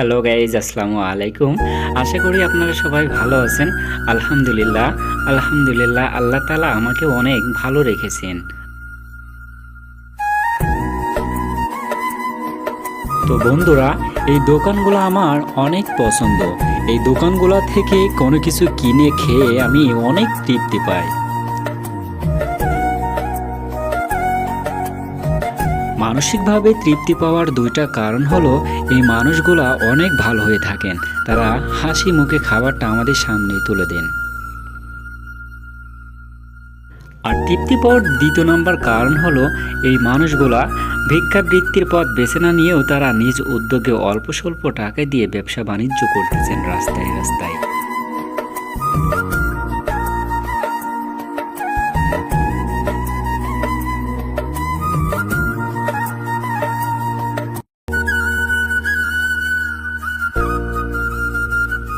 Hello guys আসসালামু আলাইকুম আশা করি আপনারা সবাই ভালো আছেন। আলহামদুলিল্লাহ। আলহামদুলিল্লাহ, আল্লাহ তালা আমাকে অনেক ভালো রেখেছেন। তো বন্ধুরা, এই দোকানগুলো আমার অনেক পছন্দ। এই দোকানগুলো থেকে কোনো কিছু কিনে খেয়ে আমি অনেক তৃপ্তি পাই। মানসিকভাবে তৃপ্তি পাওয়ার দুইটা কারণ হলো, এই মানুষগুলা অনেক ভালো হয়ে থাকেন। তারা হাসি মুখে খাবারটা আমাদের সামনে তুলে দেন। আর তৃপ্তি পাওয়ার দ্বিতীয় নম্বর কারণ হলো, এই মানুষগুলা ভিক্ষাবৃত্তির পথ বেছে না নিয়েও তারা নিজ উদ্যোগে অল্প স্বল্প টাকা দিয়ে ব্যবসা বাণিজ্য করতেছেন রাস্তায় রাস্তায়।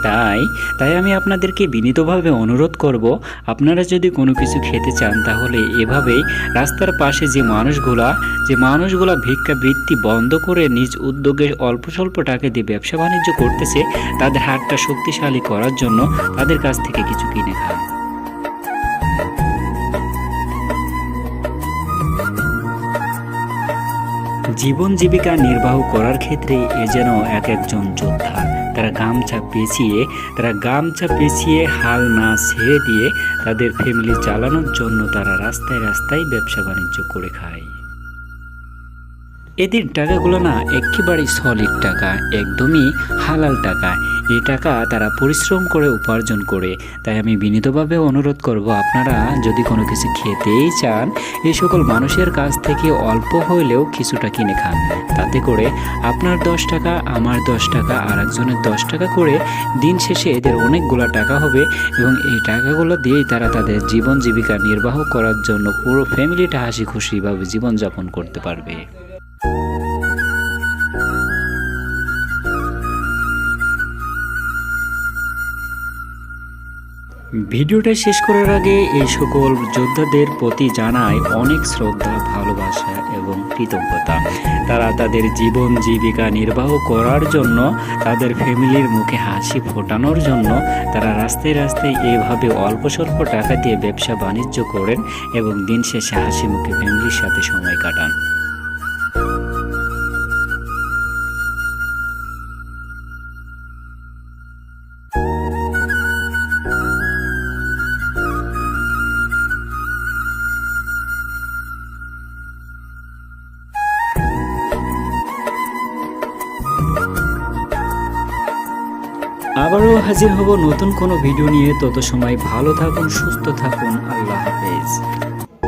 তাই তাই আমি আপনাদেরকে বিনীতভাবে অনুরোধ করব, আপনারা যদি কোনো কিছু খেতে চান তাহলে এভাবেই রাস্তার পাশে যে মানুষগুলা যে মানুষগুলা ভিক্ষা বৃত্তি বন্ধ করে নিজ উদ্যোগে অল্প স্বল্প টাকা দিয়ে ব্যবসা বাণিজ্য করতেছে, তাদের হাতটা শক্তিশালী করার জন্য তাদের কাছ থেকে কিছু কিনে খান। জীবন জীবিকা নির্বাহ করার ক্ষেত্রে এ যেন এক একজন যোদ্ধা। তারা গামছা পেঁচিয়ে, তারা গামছা পেঁচিয়ে হাল না ছেড়ে দিয়ে তাদের ফ্যামিলি চালানোর জন্য তারা রাস্তায় রাস্তায় ব্যবসা বাণিজ্য করে খায়। এদের টাকাগুলো না একেবারেই সলিড টাকা, একদমই হালাল টাকা। এই টাকা তারা পরিশ্রম করে উপার্জন করে। তাই আমি বিনীতভাবে অনুরোধ করব, আপনারা যদি কোনো কিছু খেতেই চান এই সকল মানুষের কাছ থেকে অল্প হইলেও কিছুটা কিনে খান। তাতে করে আপনার দশ টাকা, আমার দশ টাকা আর একজনের দশ টাকা করে দিন শেষে এদের অনেকগুলো টাকা হবে এবং এই টাকাগুলো দিয়েই তারা তাদের জীবন জীবিকা নির্বাহ করার জন্য পুরো ফ্যামিলিটা হাসি খুশিভাবে জীবনযাপন করতে পারবে। ভিডিওটা শেষ করার আগে এই সকল যোদ্ধাদের প্রতি জানায় অনেক শ্রদ্ধা, ভালোবাসা এবং কৃতজ্ঞতা। তারা তাদের জীবন জীবিকা নির্বাহ করার জন্য, তাদের ফ্যামিলির মুখে হাসি ফোটানোর জন্য তারা রাস্তায় রাস্তায় এভাবে অল্প স্বল্প টাকা দিয়ে ব্যবসা বাণিজ্য করেন এবং দিন শেষে হাসি মুখে ফ্যামিলির সাথে সময় কাটান। আবারও হাজির হব নতুন কোনো ভিডিও নিয়ে। তত সময় ভালো থাকুন, সুস্থ থাকুন। আল্লাহ হাফেজ।